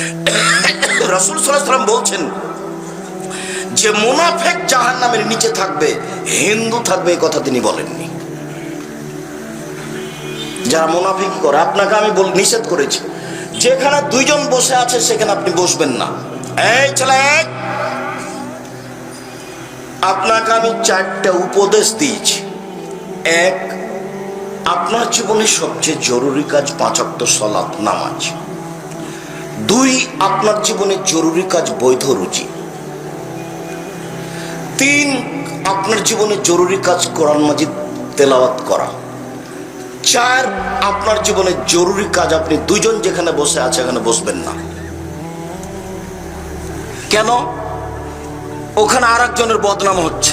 রাসুল সাল্লাম বলছেন, যে মুনাফেক জাহান নামের নিচে থাকবে, হিন্দু থাকবে এই কথা তিনি বলেননি। যারা করে, আপনাকে আমি নিষেধ করেছি। যেখানে দুইজন বসে আছে, সেখানে আপনি বসবেন না। এই ছেলে। আপনাকে আমি চারটা উপদেশ দিয়েছি। এক, আপনার জীবনে সবচেয়ে জরুরি কাজ পাঁচক্ত সলাপ নামাজ। দুই, আপনার জীবনে জরুরি কাজ বৈধ রুচি তিন, আপনার জীবনে জরুরি কাজ কোরআন মাজিদ তেলাওয়াত করা। চার, আপনার জীবনে জরুরি কাজ আপনি দুইজন যেখানে বসে আছে এখানে বসবেন না। কেন? ওখানে আর একজনের বদনাম হচ্ছে।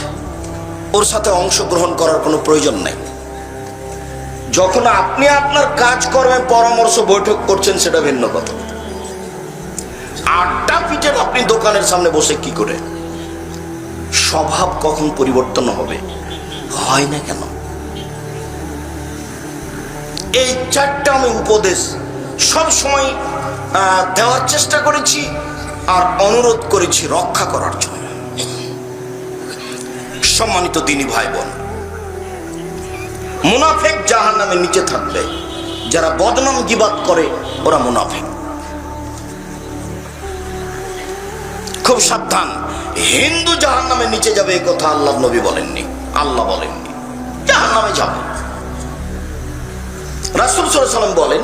ওর সাথে অংশগ্রহণ করার কোনো প্রয়োজন নেই। যখন আপনি আপনার কাজ কাজকর্মে পরামর্শ বৈঠক করছেন, সেটা ভিন্ন কথা। আপনি দোকানের সামনে বসে কি করে? স্বভাব কখন পরিবর্তন হবে? হয় না কেন? এই চারটা আমি উপদেশ সব সময় দেওয়ার চেষ্টা করেছি আর অনুরোধ করেছি রক্ষা করার জন্য। সম্মানিত দিনী ভাই বোন মুনাফেক জাহান নামে নিচে থাকবে যারা বদনাম গিবাদ করে, ওরা মুনাফেক। খুব সাবধান। হিন্দু জাহান নামে নিচে যাবে এই কথা আল্লাহ নবী বলেননি। আল্লাহ বলেননি। জাহান নামে যাবে। রাসুল সাল্লাম বলেন,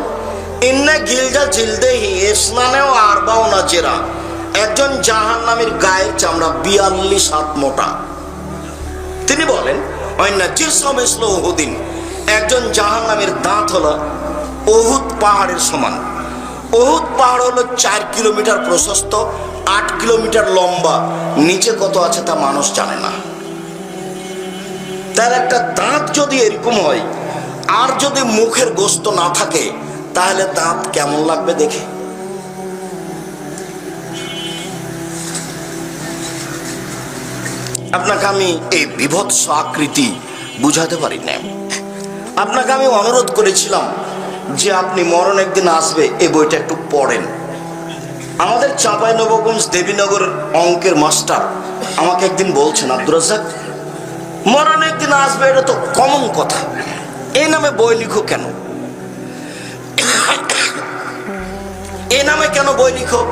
ইন্না গিলজা জিলদেহি আরবাও না একজন জাহান নামের গায়ের চামড়া বিয়াল্লিশ হাত মোটা। তিনি বলেন অন্য জিসম ইসলো ওহুদিন একজন জাহান নামের দাঁত হলো ওহুদ পাহাড়ের সমান। ওহুদ পাহাড় হলো চার কিলোমিটার প্রশস্ত আট কিলোমিটার লম্বা, নিচে কত আছে তা মানুষ জানে না। তার একটা দাঁত যদি এরকম হয়, আর যদি মুখের গোস্ত না থাকে, তাহলে দাঁত কেমন লাগবে দেখে? আপনাকে আমি এই বিভৎস আকৃতি বুঝাতে পারি না আপনাকে আমি অনুরোধ করেছিলাম যে আপনি মরণ একদিন আসবে এই বইটা একটু পড়েন। আমাদের চাঁপাই নবগঞ্জ দেবীনগর অঙ্কের মাস্টার আমাকে একদিন বলছেন, আব্দুর রাজ্জাক, মরণ একদিন আসবে, এটা তো কমন কথা। এই নামে বই লিখো কেন? এই নামে কেন বই লিখো?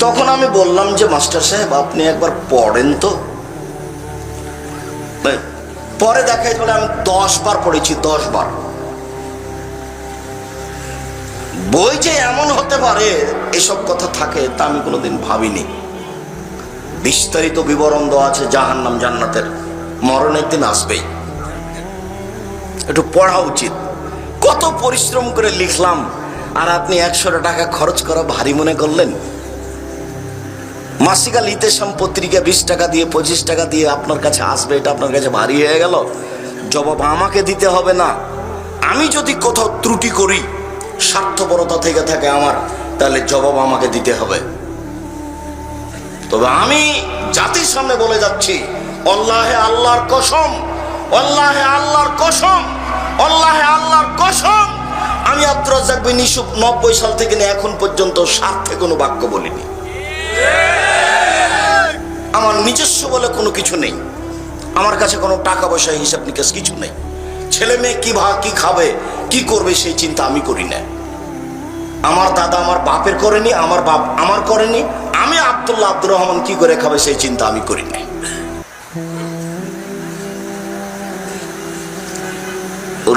তখন আমি বললাম যে, মাস্টার সাহেব, আপনি একবার পড়েন তো। পরে দেখাই বলে আমি দশ বার পড়েছি, দশ বার। বই যে এমন হতে পারে, এসব কথা থাকে, তা আমি কোনোদিন ভাবিনি। বিস্তারিত বিবরণ দেওয়া আছে জাহান্নাম জান্নাতের। মরণ একদিন আসবেই। একটু পড়া উচিত। কত পরিশ্রম করে লিখলাম, আর আপনি একশো টাকা খরচ করা ভারী মনে করলেন? মাসিকাল ইতেশাম পত্রিকা বিশ টাকা দিয়ে, পঁচিশ টাকা দিয়ে আপনার কাছে আসবে, এটা আপনার কাছে ভারী হয়ে গেল। জবাব আমাকে দিতে হবে না। আমি যদি কোথাও ত্রুটি করি স্বার্থপরতা থেকে থাকে আমার, তাহলে জবাব আমাকে দিতে হবে। তবে আমি জাতির সামনে বলে যাচ্ছি অল্লাহে আল্লাহর কসম অল্লাহে আল্লাহর কসম অল্লাহে আল্লাহর কসম। আমি আব্দুর রাজ্জাক বিন নব্বই সাল থেকে নিয়ে এখন পর্যন্ত স্বার্থে কোনো বাক্য বলিনি। আমার নিজস্ব বলে কোনো কিছু নেই। আমার কাছে কোনো টাকা পয়সা হিসাব নিকাশ কিছু নেই। ছেলে মেয়ে কি ভা কি খাবে, কি করবে সেই চিন্তা আমি করি না। আমার দাদা আমার বাপের করেনি, আমার বাপ আমার করেনি। আমি আব্দুল্লাহ আব্দুর রহমান কি করে খাবে সেই চিন্তা আমি করি না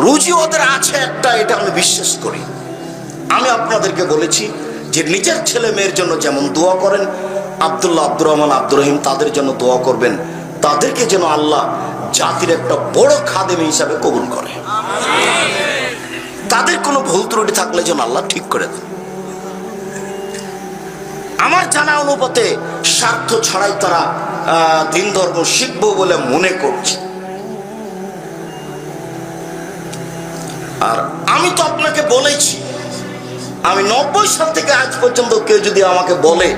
রুজি ওদের আছে একটা, এটা আমি বিশ্বাস করি। আমি আপনাদেরকে বলেছি যে নিজের ছেলে মেয়ের জন্য যেমন দোয়া করেন, আবদুল্লাহ আব্দুর রহমান আব্দুর রহিম তাদের জন্য দোয়া করবেন। তাদেরকে যেন আল্লাহ জাতির একটা বড় খাদেম হিসাবে কবুল করে। তাদের কোনো ভুল ত্রুটি থাকলে যেন আল্লাহ ঠিক করে দেন। আমার জানা অনুপাতে স্বার্থ ছাড়াই তারা দিন ধর্ম শিখব বলে মনে করছে। আর আমি তো আপনাকে বলেছি, আমি নব্বই সাল থেকে আজ পর্যন্ত কেউ যদি আমাকে বলে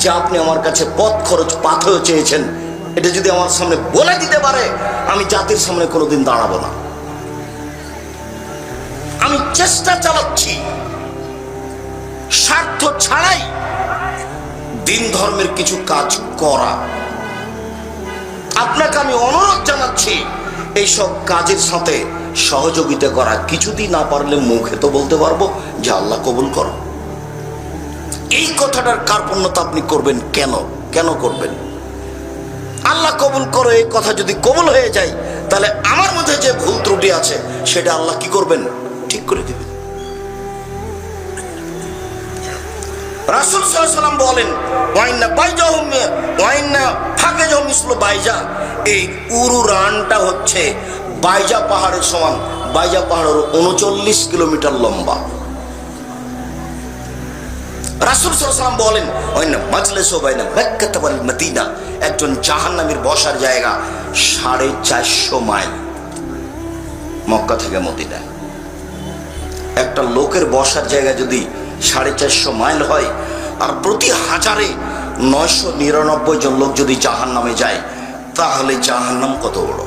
যে আপনি আমার কাছে পথ খরচ পাথেও চেয়েছেন, এটা যদি আমার সামনে বলে দিতে পারে, আমি জাতির সামনে কোনোদিন দাঁড়াবো না। আমি চেষ্টা চালাচ্ছি। স্বার্থ ছাড়াই দিন ধর্মের কিছু কাজ করা। আপনাকে আমি অনুরোধ জানাচ্ছি, এইসব কাজের সাথে সহযোগিতা করা। কিছুদিন না পারলে মুখে তো বলতে পারব যে আল্লাহ কবুল করো। এই কথাটার কার্পণ্যতা আপনি করবেন কেন? কেন করবেন? আল্লাহ কবুল করো, এই কথা যদি কবুল হয়ে যায়, তাহলে আমার মধ্যে যে ভুল ত্রুটি আছে, সেটা আল্লাহ কি করবেন? ঠিক করে দিবেন রাসুল সাল্লাম বলেন বাইজা ফাঁকে বাইজা। এই উরু রানটা হচ্ছে বাইজা পাহাড়ের সমান, বাইজা পাহাড়ের উনচল্লিশ কিলোমিটার লম্বা। রাসুল সাল্লাম বলেন, ওয়াইন্না মাজলেস ও বাইনা মেক্কাতে মদিনা। একজন জাহান্নামীর বসার জায়গা সাড়ে চারশো মাইল, মক্কা থেকে মদিনা একটা লোকের বসার জায়গা যদি সাড়ে চারশো মাইল হয়, আর প্রতি হাজারে নয়শো নিরানব্বই জন লোক যদি জাহান নামে যায়, তাহলে জাহান নাম কত বড়?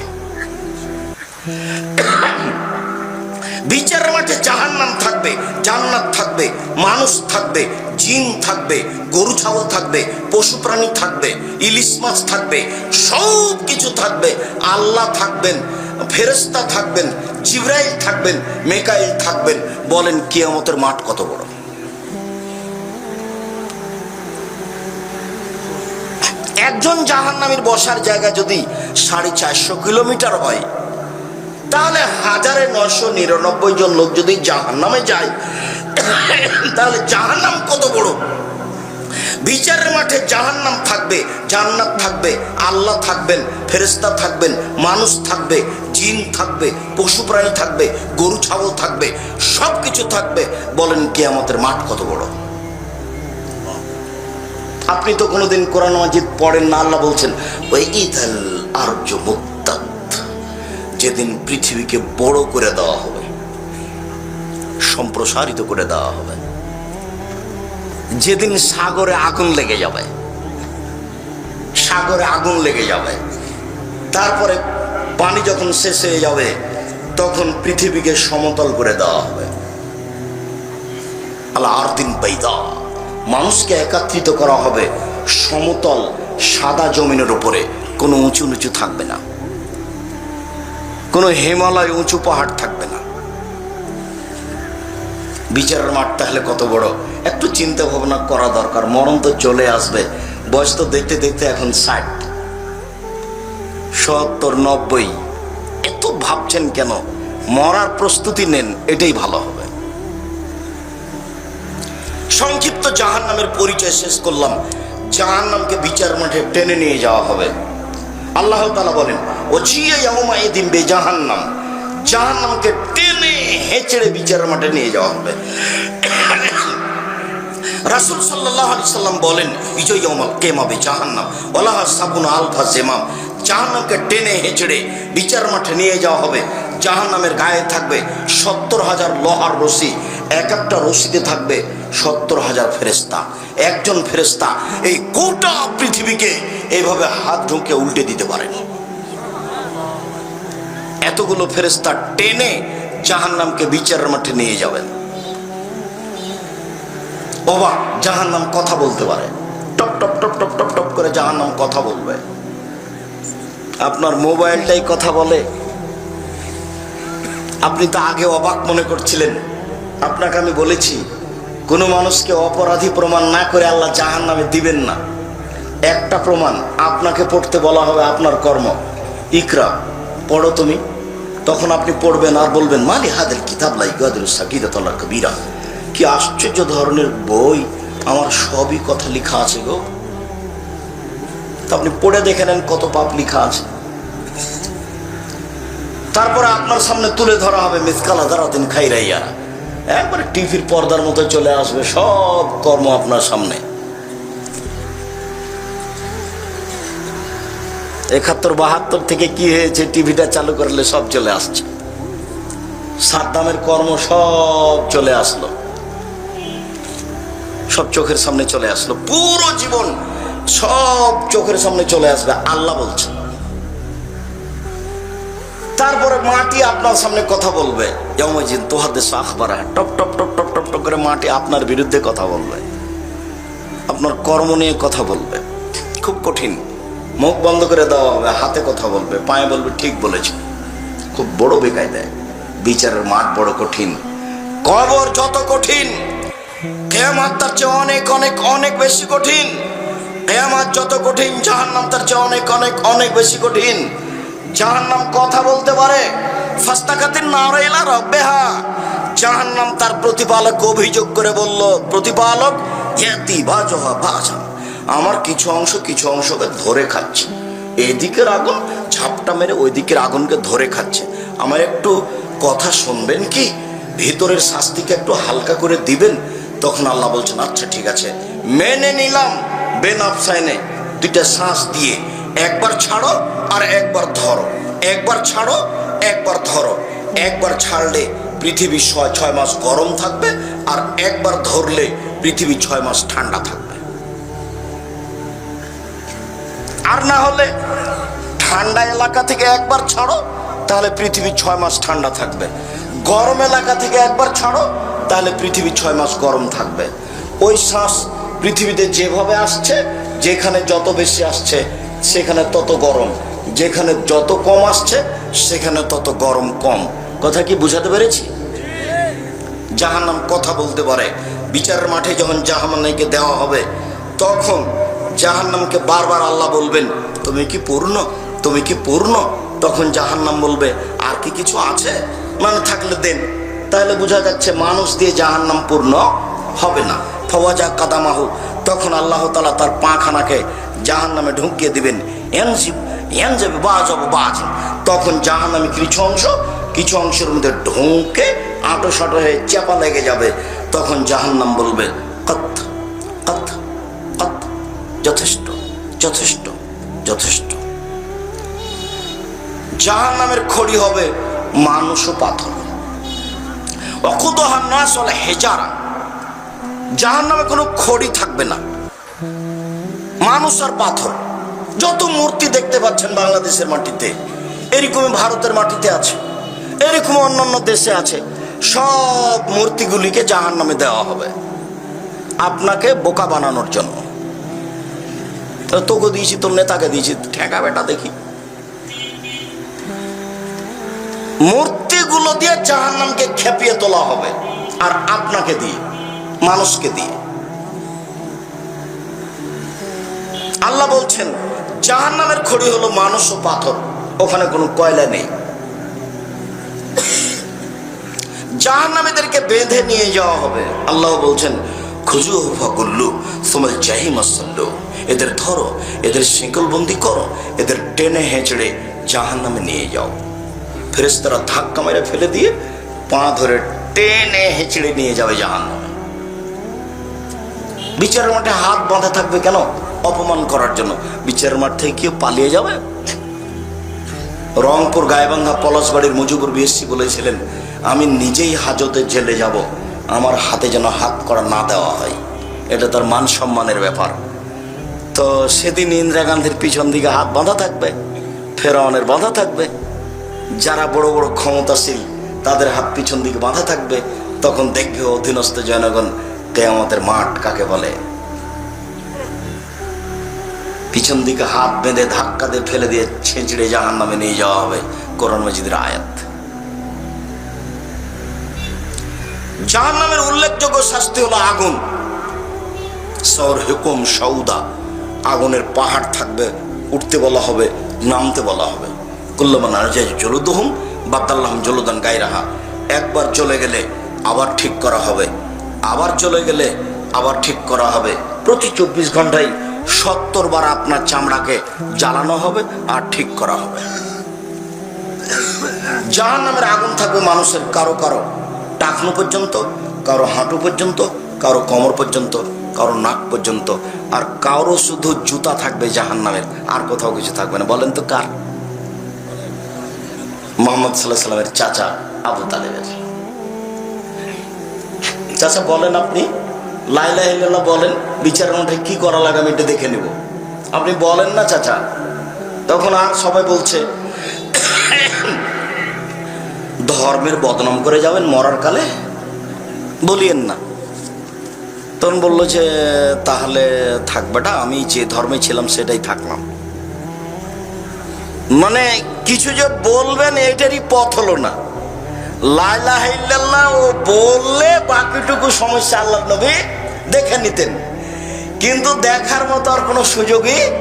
বিচারের মাঠে জাহান্নাম থাকবে, জান্নাত থাকবে, মানুষ থাকবে, জিন থাকবে, গরু, ছাগল থাকবে, পশু প্রাণী থাকবে, ইলিশ মাছ থাকবে সব কিছু থাকবে, আল্লাহ থাকবেন ফেরেস্তা থাকবেন, জিব্রাইল থাকবেন, মেকাইল থাকবেন, বলেন কিয়ামতের মাঠ কত বড়। একজন জাহান্নামীর বসার জায়গা যদি সাড়ে চারশো কিলোমিটার হয়, তাহলে হাজারে নশো নিরানব্বই জন লোক যদি জাহান্নামে যায়, তাহলে জাহান্নাম কত বড়? বিচারের মাঠে জাহান্নাম থাকবে, জান্নাত থাকবে, আল্লাহ থাকবেন ফেরেস্তা থাকবেন, মানুষ থাকবে, জিন থাকবে, পশু প্রাণী থাকবে, গরু, ছাগল থাকবে সব কিছু থাকবে। বলেন কি আমাদের মাঠ কত বড়? আপনি তো কোনোদিন কোরআন মাজিদ পড়েন না, আল্লাহ বলছেন, ওই ইদাল আর্য মুক্তাত যেদিন পৃথিবীকে বড় করে দেওয়া হবে, সম্প্রসারিত করে দেওয়া হবে। যেদিন সাগরে আগুন লেগে যাবে, সাগরে আগুন লেগে যাবে, তারপরে পানি যখন শেষ হয়ে যাবে, তখন পৃথিবীকে সমতল করে দেওয়া হবে। আর দিন বাইদা। মানুষকে একত্রিত করা হবে সমতল, সাদা জমিনের উপরে। কোনো উঁচু নিচু থাকবে না। কোনো হিমালয় উঁচু পাহাড় থাকবে না। বিচারের মাঠ তাহলে কত বড়? একটু চিন্তা ভাবনা করা দরকার। মরণ তো চলে আসবে। বয়স তো দেখতে দেখতে এখন ষাট। সত্তর, নব্বই। এত ভাবছেন কেন? মরার প্রস্তুতি নেন, এটাই ভালো হবে। সংক্ষিপ্ত জাহান নামের পরিচয় শেষ করলাম। জাহান নামকে বিচার মাঠে টেনে নিয়ে যাওয়া হবে। আল্লাহ তালা বলেন ও জিয়ে ইয়ামা এদিন বে জাহান্নাম। জাহান্নামকে টেনে হেঁচড়ে বিচার মাঠে নিয়ে যাওয়া হবে। রাসুল সাল্লাহ আলি সাল্লাম বলেন ইজয় ইয়ামাল কেমাবে জাহান্নাম ওলাহা সাবুন আলফা জেমাম। জাহান্নামকে টেনে হেঁচড়ে বিচার মাঠে নিয়ে যাওয়া হবে। জাহান্নামের গায়ে থাকবে সত্তর হাজার লোহার রশি, এক একটা রশিতে থাকবে সত্তর হাজার ফেরেস্তা একজন ফেরেস্তা এই গোটা পৃথিবীকে এইভাবে হাত ঢুকে উল্টে দিতে পারেন এতগুলো ফেরেস্তা টেনে জাহান্নামকে বিচারের মাঠে নিয়ে যাবেন। বাবা, জাহান্নাম কথা বলতে পারে। টপ টপ টপ টপ টপ টপ করে জাহান্নাম কথা বলবে। আপনার মোবাইলটাই কথা বলে। আপনি তো আগে অবাক মনে করছিলেন। আপনাকে আমি বলেছি, কোনো মানুষকে অপরাধী প্রমাণ না করে আল্লাহ জাহান নামে দিবেন না। একটা প্রমাণ আপনাকে পড়তে বলা হবে আপনার কর্ম। ইকরা, পড়ো তুমি। তখন আপনি পড়বেন আর বলবেন মালি হাদের কিতাব লাই গাদুল সাকিদাতল্লাহ কবিরা কি আশ্চর্য ধরনের বই আমার সবই কথা লেখা আছে গো। তো আপনি পড়ে দেখে নেন কত পাপ লেখা আছে। তারপরে আপনার সামনে তুলে ধরা হবে মিসকালা দিন খাইরাইয়া। একবারে টিভির পর্দার মতো চলে আসবে সব কর্ম আপনার সামনে। একাত্তর বাহাত্তর থেকে কি হয়েছে টিভিটা চালু করলে সব চলে আসছে। সাদ্দামের কর্ম সব চলে আসলো। সব চোখের সামনে চলে আসলো। পুরো জীবন সব চোখের সামনে চলে আসবে, আল্লাহ বলছে। তারপরে মাটি আপনার সামনে কথা বলবে। যেমন তোহাদের আখবার টপ টপ টপ টপ টপ টক টক করে মাটি আপনার বিরুদ্ধে কথা বলবে। আপনার কর্ম নিয়ে কথা বলবে। খুব কঠিন। মুখ বন্ধ করে দেওয়া হবে, হাতে কথা বলবে, পায়ে বলবে, ঠিক বলেছে। খুব বড় বেকায় দেয় বিচারের মাঠ বড় কঠিন। কবর যত কঠিন কেয়ামাত তার চেয়ে অনেক অনেক অনেক বেশি কঠিন। কেয়ামাত যত কঠিন, জাহান্নাম তার চেয়ে অনেক অনেক অনেক বেশি কঠিন। জাহান্নাম কথা বলতে পারে ফাস্তাকাতির নারাইলা রব্বেহা। জাহান্নাম তার প্রতিপালক অভিযোগ করে বলল, প্রতিপালক, ইয়াতি বাজহা বাজা। আমার কিছু অংশ কিছু অংশকে ধরে খাচ্ছে। এদিকের আগুন ঝাপটা মেরে ওই দিকের আগুনকে ধরে খাচ্ছে। আমার একটু কথা শুনবেন কি? ভেতরের শাস্তিকে একটু হালকা করে দিবেন? তখন আল্লাহ বলছেন আচ্ছা ঠিক আছে। মেনে নিলাম বেন আফসাইনে দুইটা শ্বাস দিয়ে। একবার ছাড়ো আর একবার ধরো। একবার ছাড়ো, একবার ধরো। একবার ছাড়লে পৃথিবী ছয় ছয় মাস গরম থাকবে আর একবার ধরলে পৃথিবী ছয় মাস ঠান্ডা থাকবে। আর না হলে ঠান্ডা এলাকা থেকে একবার ছাড়ো, তাহলে পৃথিবী ছয় মাস ঠান্ডা থাকবে। গরম এলাকা থেকে একবার ছাড়ো তাহলে পৃথিবী ছয় মাস গরম থাকবে। ওই শ্বাস পৃথিবীতে যেভাবে আসছে, যেখানে যত বেশি আসছে, সেখানে তত গরম। যেখানে যত কম আসছে, সেখানে তত গরম কম। কথা কি বুঝাতে পেরেছি? জাহান্নাম কথা বলতে পারে। বিচারের মাঠে যখন জাহান্নামকে দেওয়া হবে, তখন জাহান্নামকে বারবার আল্লাহ বলবেন, তুমি কি পূর্ণ? তুমি কি পূর্ণ? তখন জাহান্নাম বলবে, আর কি কিছু আছে? মানে থাকলে দেন। তাহলে বোঝা যাচ্ছে মানুষ দিয়ে জাহান্নাম পূর্ণ হবে না। ফওয়াজা কাদামাহু, তখন আল্লাহ তালা তার পাখানাকে জাহান্নামে ঢুকিয়ে দিবেন। এনজিব এনজাবে তখন জাহান্নামে কিছু অংশ, কিছু অংশের মধ্যে ঢুকে আটো সাটো হয়ে চাপা লেগে যাবে। তখন জাহান্নাম বলবে, কত কত কত, যথেষ্ট যথেষ্ট যথেষ্ট। জাহান্নামের খড়ি হবে মানুষ ও পাথর। চলে হেজারা। জাহান্নামে কোনো খড়ি থাকবে না। মানুষ আর পাথর। যত মূর্তি দেখতে পাচ্ছেন বাংলাদেশের মাটিতে, এরকমই ভারতের মাটিতে আছে। এরকম অন্যান্য দেশে আছে। সব মূর্তিগুলিকে জাহান নামে দেওয়া হবে। আপনাকে বোকা বানানোর জন্য। তোকে দিয়েছি, তোর নেতাকে দিয়েছি। ঠেকা বেটা দেখি। মূর্তিগুলো দিয়ে জাহান নামকে খেপিয়ে তোলা হবে। আর আপনাকে দিয়ে, মানুষকে দিয়ে। আল্লাহ বলছেন জাহান নামের খড়ি হলো মানুষ ও পাথর, ওখানে কোনো কয়লা নেই। জাহান্নামীদেরকে বেঁধে নিয়ে যাওয়া হবে। আল্লাহ বলছেন, খুজু ফকুল্লু তোমার জাহিম আসল্লু এদের ধরো, এদের শিকলবন্দি করো, এদের টেনে হেঁচড়ে জাহান্নামে নিয়ে যাও। ফেরেস্তারা ধাক্কা মেরে ফেলে দিয়ে পা ধরে টেনে হেঁচড়ে নিয়ে যাবে জাহান্নামে। বিচারের মাঠে হাত বাঁধা থাকবে কেন? অপমান করার জন্য। বিচারের মাঠ থেকে কেউ পালিয়ে যাবে? রংপুর গায়েবান্ধা পলাশবাড়ির মুজিবুর বিএসসি বলেছিলেন, আমি নিজেই হাজতে জেলে যাব। আমার হাতে যেন হাত করা না দেওয়া হয়। এটা তার মান সম্মানের ব্যাপার। তো সেদিন ইন্দিরা গান্ধীর পিছন দিকে হাত বাঁধা থাকবে, ফেরাউনের বাঁধা থাকবে। যারা বড় বড় ক্ষমতাশীল, তাদের হাত পিছন দিকে বাঁধা থাকবে, তখন দেখবে অধীনস্থ জনগণ কেয়ামতের মাঠ কাকে বলে। পিছন দিকে হাত বেঁধে ধাক্কা দিয়ে ফেলে দিয়ে ছেঁচড়ে জাহান নামে নিয়ে যাওয়া হবে কোরআন মজিদের আয়াত। জাহান নামের উল্লেখযোগ্য শাস্তি হলো আগুন। সর হুকুম সৌদা, আগুনের পাহাড় থাকবে, উঠতে বলা হবে, নামতে বলা হবে। কুল্লমান আরজাই জলুদহুম বাতাল্লাহম জলুদান গাইরাহা একবার চলে গেলে আবার ঠিক করা হবে। আবার চলে গেলে আবার ঠিক করা হবে। প্রতি চব্বিশ ঘন্টায় সত্তর বার আপনার চামড়াকে জ্বালানো হবে আর ঠিক করা হবে। জাহান নামের আগুন থাকবে মানুষের কারও কারও টাকনো পর্যন্ত, কারও হাঁটু পর্যন্ত, কারও কোমর পর্যন্ত, কারও নাক পর্যন্ত, আর কারও শুধু জুতা থাকবে জাহান নামের আর কোথাও কিছু থাকবে না। বলেন তো কার? মোহাম্মদ সাল্লাহ সাল্লামের চাচা আবু তালেবের। চাচা বলেন আপনি লাইলা হিল্লাহ বলেন বিচার মাঠে কি করা লাগে আমি এটা দেখে নেব। আপনি বলেন না চাচা। তখন আর সবাই বলছে, ধর্মের বদনাম করে যাবেন মরার কালে? বলিয়েন না। তখন বলল যে, তাহলে থাকবেটা আমি যে ধর্মে ছিলাম সেটাই থাকলাম। মানে কিছু যে বলবেন এটারই পথ হলো না। লাইলা ও বললে বাকিটুকু সমস্যা আল্লাহ নবী দেখে নিতেন। কিন্তু দেখার মতো আর কোনো সুযোগই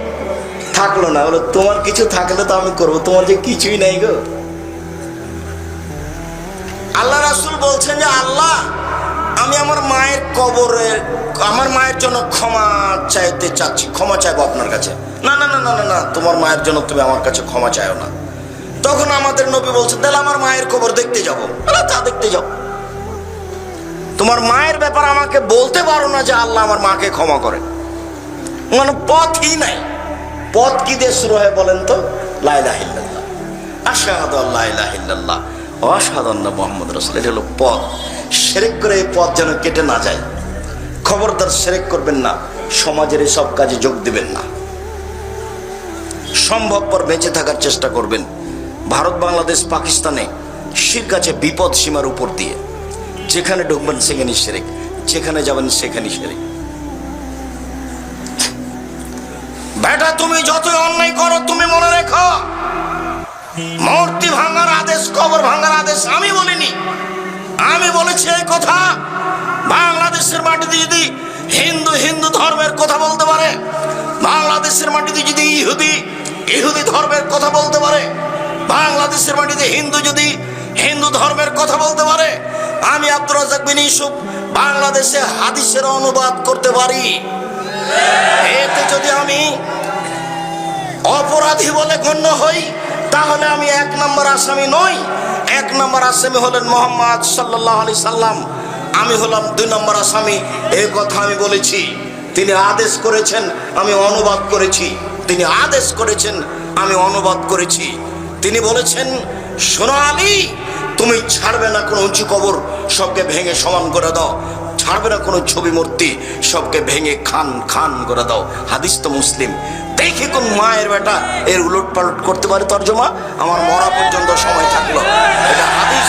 থাকল না। বলো, তোমার কিছু থাকলে তো আমি করব, তোমার যে কিছুই নাই গো। আল্লাহ রাসুল বলছেন যে, আল্লাহ আমি আমার মায়ের কবরে, আমার মায়ের জন্য ক্ষমা চাইতে চাচ্ছি, ক্ষমা চাইব আপনার কাছে। না না না না না না, তোমার মায়ের জন্য তুমি আমার কাছে ক্ষমা চাইও না। তখন আমাদের নবী বলছেন, তাহলে আমার মায়ের কবর দেখতে যাব। তা দেখতে যাও। তোমার মায়ের ব্যাপার আমাকে বলতে পারো না যে আল্লাহ আমার মাকে ক্ষমা করে। মানে পথই নাই। পথ কি দিয়ে শুরু হয় বলেন তো? লাইলাহিল্লাহ আশাহাদু আল্লাহ ইলাহিল্লাহ অসাধারণ মোহাম্মদ রসুল এটা হলো পথ। সেরেক করে এই পথ যেন কেটে না যায়। খবরদার সেরেক করবেন না, সমাজের এই সব কাজে যোগ দিবেন না। সম্ভবপর বেঁচে থাকার চেষ্টা করবেন। ভারত, বাংলাদেশ, পাকিস্তানে শির কাছে বিপদ সীমার উপর দিয়ে। যেখানে ঢুকবেন সেখানেই সেরেক, যেখানে যাবেন সেখানেই সেরেক। বেটা, তুমি যতই অন্যায় করো, তুমি মনে রেখো। মূর্তি ভাঙার আদেশ, কবর ভাঙার আদেশ আমি বলিনি। আমি বলেছি এই কথা। বাংলাদেশের মাটিতে যদি হিন্দু হিন্দু ধর্মের কথা বলতে পারে, বাংলাদেশের মাটিতে যদি ইহুদি ইহুদি ধর্মের কথা বলতে পারে, বাংলাদেশের মাটিতে হিন্দু যদি হিন্দু ধর্মের কথা বলতে পারে, আমি আব্দুর রাজাক বিন ইউসুফ বাংলাদেশে হাদিসের অনুবাদ করতে পারি। এতে যদি আমি অপরাধী বলে গণ্য হই তাহলে আমি এক নম্বর আসামি নই। এক নম্বর আসামি হলেন মোহাম্মদ সাল্লাহ আলি সাল্লাম। আমি হলাম দুই নম্বর আসামি। এই কথা আমি বলেছি। তিনি আদেশ করেছেন, আমি অনুবাদ করেছি। তিনি আদেশ করেছেন, আমি অনুবাদ করেছি। তিনি বলেছেন শোনো আলী, তুমি ছাড়বে না কোনো উঁচু কবর, সবকে ভেঙে সমান করে দাও। ছাড়বে না কোনো ছবি মূর্তি। সবকে ভেঙে খান খান করে দাও। হাদিস তো মুসলিম। দেখি কোন মায়ের বেটা এর উলট পালট করতে পারে তর্জমা? আমার মরা পর্যন্ত সময় থাকল। এটা হাদিস।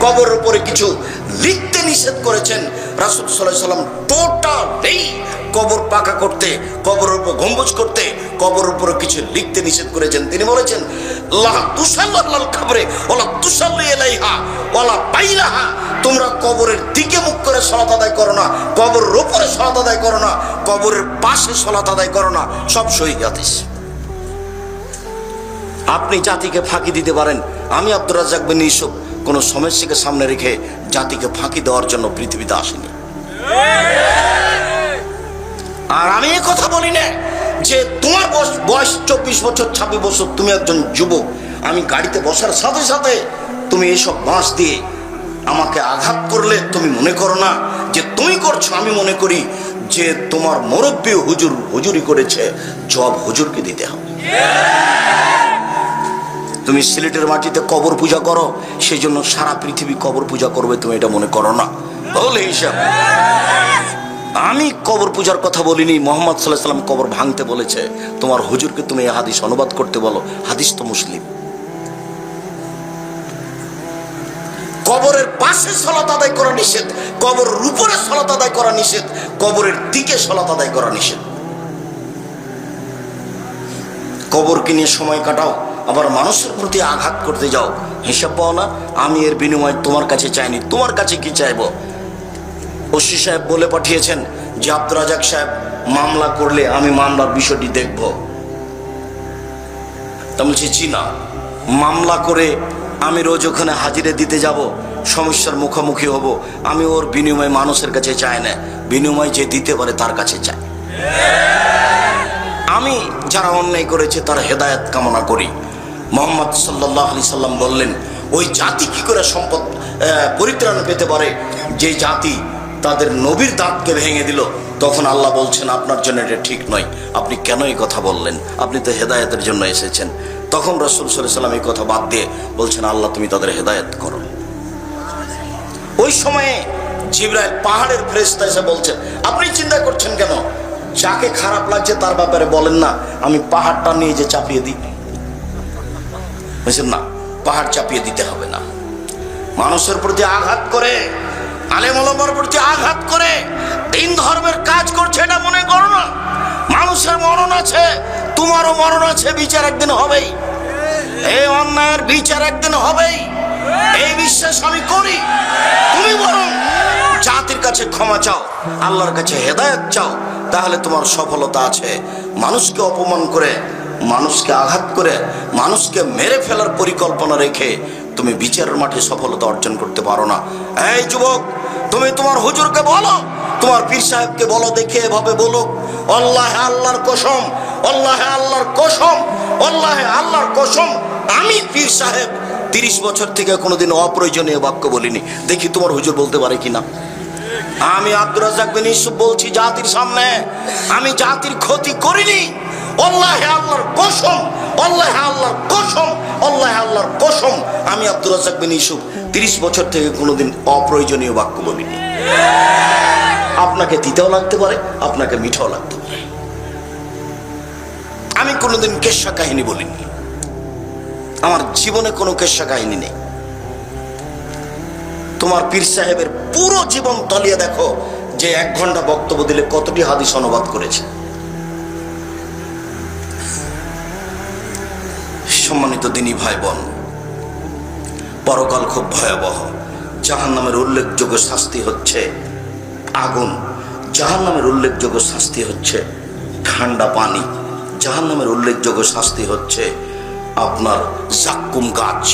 কবর উপরে কিছু লিখতে নিষেধ করেছেন রাসূল আলাইহি সাল্লাম টোটালি কবর পাকা করতে, কবরের উপর গম্বুজ করতে, কবরের উপরে কিছু লিখতে নিষেধ করেছেন। তিনি বলেছেন, লাহ তুসাল্লাল খাবরে ওলা তুসাল্লি এলাইহা ওলা বাইলাহা, তোমরা কবরের দিকে মুখ করে সলাত আদায় করো না, কবরের উপরে সলাত আদায় করো না, কবরের পাশে সলাত আদায় করো না। সব সহি হাদিস। আপনি জাতিকে ফাঁকি দিতে পারেন। আমি আব্দুর রাজ্জাক বিন ইউসুফ কোনো সমস্যাকে সামনে রেখে জাতিকে ফাঁকি দেওয়ার জন্য পৃথিবীতে আসেনি। আর আমি এ কথা বলি না যে তোমার বয়স- চব্বিশ বছর, ছাব্বিশ বছর তুমি একজন যুবক, আমি গাড়িতে বসার সাথে সাথে তুমি এসব বাঁশ দিয়ে আমাকে আঘাত করলে তুমি মনে করো না যে তুমি করছ, আমি মনে করি যে তোমার মুরব্বী হুজুর হুজুরি করেছে জব হুজুরকে দিতে হবে। তুমি সিলেটের মাটিতে কবর পূজা করো সেই জন্য সারা পৃথিবী কবর পূজা করবে, তুমি এটা মনে করো না। বলে হিসাব। আমি কবর পূজার কথা বলিনি, মোহাম্মদ সাল্লাহ সাল্লাম কবর ভাঙতে বলেছে। তোমার হুজুরকে তুমি এই হাদিস অনুবাদ করতে বলো, হাদিস তো মুসলিম। কবরের পাশে সলাত আদায় করা নিষেধ, কবর উপরে সলাত আদায় করা নিষেধ, কবরের দিকে সলাত আদায় করা নিষেধ। কবরকে নিয়ে সময় কাটাও। আবার মানুষের প্রতি আঘাত করতে যাও। হিসাব পাও না, আমি এর বিনিময়ে তোমার কাছে চাইনি। তোমার কাছে কি চাইব? ওসি সাহেব বলে পাঠিয়েছেন যে আব্দুর রাজাক সাহেব মামলা করলে আমি মামলার বিষয়টি দেখব। তা বলছি, জি না। মামলা করে আমি রোজ ওখানে হাজিরে দিতে যাব, সমস্যার মুখোমুখি হব। আমি ওর বিনিময় মানুষের কাছে চাই না, বিনিময় যে দিতে পারে তার কাছে চাই। আমি যারা অন্যায় করেছে তার হেদায়ত কামনা করি। মোহাম্মদ সাল্লাহ আলি সাল্লাম বললেন, ওই জাতি কি করে সম্পদ পরিত্রাণ পেতে পারে? যে জাতি তাদের নবীর দাঁতকে ভেঙে দিল, তখন আল্লাহ বলছেন, আপনার জন্য এটা ঠিক নয়। আপনি কেন এই কথা বললেন? আপনি তো হেদায়েতের জন্য এসেছেন। তখন রসুল সাল্লাম এই কথা বাদ দিয়ে বলছেন, আল্লাহ, তুমি তাদের হেদায়েত করো। ওই সময়ে জিব্রাইল পাহাড়ের ফেরেস্তা এসে বলছে, আপনি চিন্তা করছেন কেন? যাকে খারাপ লাগছে তার ব্যাপারে বলেন না। আমি পাহাড়টা নিয়ে যে চাপিয়ে দিই। বুঝছেন না, পাহাড় চাপিয়ে দিতে হবে না। মানুষের প্রতি আঘাত করে, আলেমলমার প্রতি আঘাত করে, দিন ধর্মের কাজ করছে এটা মনে করো না। মানুষের মরণ আছে, তোমারও মরণ আছে, বিচার একদিন হবেই। এই অন্যায়ের বিচার একদিন হবেই। এই বিশ্বাস আমি করি। তুমি বরং জাতির কাছে ক্ষমা চাও, আল্লাহর কাছে হেদায়ত চাও, তাহলে তোমার সফলতা আছে। মানুষকে অপমান করে মানুষকে আঘাত করে, মানুষকে মেরে ফেলার পরিকল্পনা রেখে তুমি বিচারের মাঠে সফলতা অর্জন করতে পারো না। এই যুবক, তুমি তোমার হুজুরকে বলো, তোমার পীর সাহেবকে বলো, দেখে এভাবে বলুক, আল্লাহ আল্লাহর কসম, আল্লাহ আল্লাহর কসম, আল্লাহ আল্লাহর কসম, আমি পীর সাহেব তিরিশ বছর থেকে কোনোদিন অপ্রয়োজনীয় বাক্য বলিনি। দেখি তোমার হুজুর বলতে পারে কিনা? আমি আব্দুর রাজাক বিন ইউসুফ বলছি, জাতির সামনে আমি জাতির ক্ষতি করিনি আল্লাহ আল্লাহর কসম, আল্লাহ আল্লাহর কসম, আল্লাহ আল্লাহর কসম। আমি আব্দুর রাজাক বিন ইউসুফ, তিরিশ বছর থেকে কোনোদিন অপ্রয়োজনীয় বাক্য বলিনি। আপনাকে তিতাও লাগতে পারে, আপনাকে মিঠাও লাগতে পারে। আমি কোনোদিন কেশা কাহিনী বলিনি। আমার জীবনে কোনো কেশা কাহিনী নেই। তোমার পীর সাহেবের পুরো জীবন তলিয়ে দেখো যে এক ঘণ্টা বক্তব্য দিলে কতটি হাদিস অনুবাদ করেছে। সম্মানিত দিনী ভাই বোন পরকাল খুব ভয়াবহ। জাহান নামের উল্লেখযোগ্য শাস্তি হচ্ছে আগুন। জাহান নামের উল্লেখযোগ্য শাস্তি হচ্ছে ঠান্ডা পানি। জাহান নামের উল্লেখযোগ্য শাস্তি হচ্ছে আপনার জাক্কুম গাছ,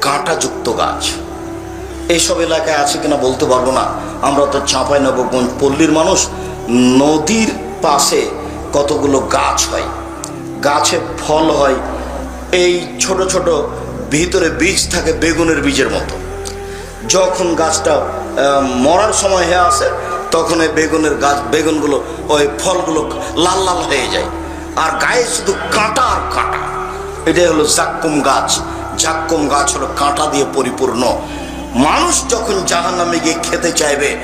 কাঁটাযুক্ত গাছ। এইসব এলাকায় আছে কিনা বলতে পারব না। আমরা তো চাঁপাই নবগঞ্জ পল্লীর মানুষ। নদীর পাশে কতগুলো গাছ হয়? গাছে ফল হয় এই ছোট ছোট ভিতরে বীজ থাকে বেগুনের বীজের মতো। যখন গাছটা মরার সময় হয়ে আসে, তখন এই বেগুনের গাছ, বেগুনগুলো, ওই ফলগুলো লাল লাল হয়ে যায়। আর গায়ে শুধু কাঁটা আর কাঁটা। এটাই হলো জাক্কুম গাছ। জাক্কুম গাছ হলো কাঁটা দিয়ে পরিপূর্ণ। মানুষ যখন জাহান নামে গিয়ে খেতে চাইবে,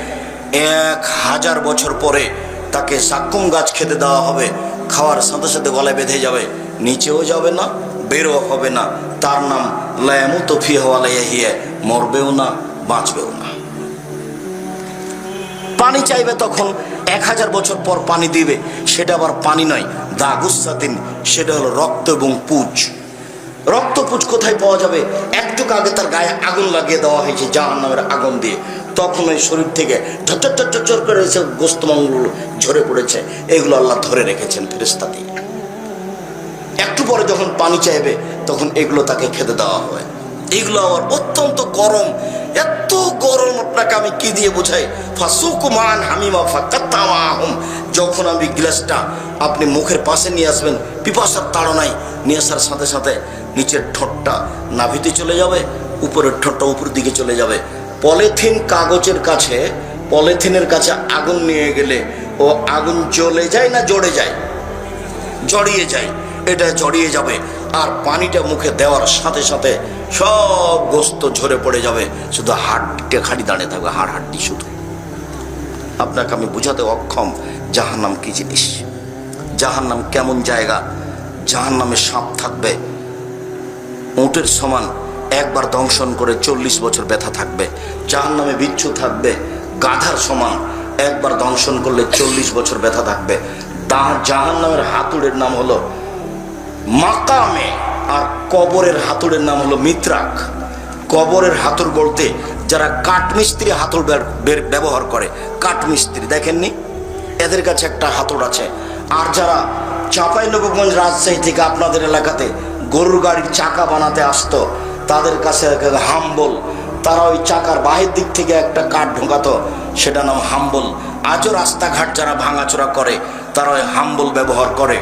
এক হাজার বছর পরে তাকে জাক্কুম গাছ খেতে দেওয়া হবে। খাওয়ার সাথে সাথে গলায় বেঁধে যাবে। নিচেও যাবে না বেরো হবে না। তার নাম লায়ামু তফি হওয়ালাইয়া মরবেও না, বাঁচবেও না। পানি চাইবে তখন এক হাজার বছর পর পানি দিবে। সেটা আবার পানি নয় দাগুসাতিন সেটা হলো রক্ত এবং পুজ। রক্ত পুজ কোথায় পাওয়া যাবে? একটুক আগে তার গায়ে আগুন লাগিয়ে দেওয়া হয়েছে জাহান নামের আগুন দিয়ে। তখন ওই শরীর থেকে ঝরঝর ঝরঝর করে এসে গোস্তমাংগুলো ঝরে পড়েছে। এগুলো আল্লাহ ধরে রেখেছেন ফেরেস্তা দিয়ে পরে যখন পানি চাইবে, তখন এগুলো তাকে খেতে দেওয়া হবে এগুলো আবার অত্যন্ত গরম। এত গরম আপনাকে আমি কি দিয়ে বোঝাই? ফাসুকুমান হামিমা ফাকাত্তামাহুম। যখন আমি গ্লাসটা আপনি মুখের পাশে নিয়ে আসবেন, পিপাসার তাড়নায় নিয়ে আসার সাথে সাথে নিচের ঠোঁটটা নাভিতে চলে যাবে, উপরের ঠোঁটটা উপর দিকে চলে যাবে। পলিথিন কাগজের কাছে, পলিথিনের কাছে আগুন নিয়ে গেলে ও আগুন জ্বলে যায় না জড়ে যায়? জড়িয়ে যায়। এটা জড়িয়ে যাবে আর পানিটা মুখে দেওয়ার সাথে সাথে সব গোস্ত ঝরে পড়ে যাবে। শুধু হাড্ডিটা খালি দাঁড়িয়ে থাকবে, হাড় হাড্ডি শুধু। আপনাকে আমি বুঝাতে অক্ষম, জাহান্নাম কি জিনিস? নাম কেমন জায়গা? জাহান্নামে সাপ থাকবে, উঁটের সমান একবার দংশন করে চল্লিশ বছর ব্যথা থাকবে, জাহান্নামে বিচ্ছু থাকবে, গাধার সমান একবার দংশন করলে চল্লিশ বছর ব্যথা থাকবে। জাহান নামের হাতুড়ের নাম হলো মাকামে। আর কবরের হাতুড়ের নাম হলো মিত্রাক। কবরের হাতুড় বলতে যারা কাঠমিস্ত্রি হাতুড় ব্যবহার করে, কাঠমিস্ত্রি। দেখেননি? এদের কাছে একটা হাতুড় আছে। আর যারা চাঁপাই নবগঞ্জ রাজশাহী থেকে আপনাদের এলাকাতে গরুর গাড়ির চাকা বানাতে আসতো, তাদের কাছে হাম্বল। তারা ওই চাকার বাহির দিক থেকে একটা কাঠ ঢোকাতো সেটা নাম হাম্বল। আজও রাস্তাঘাট যারা ভাঙাচোরা করে, তারা ওই হাম্বল ব্যবহার করে।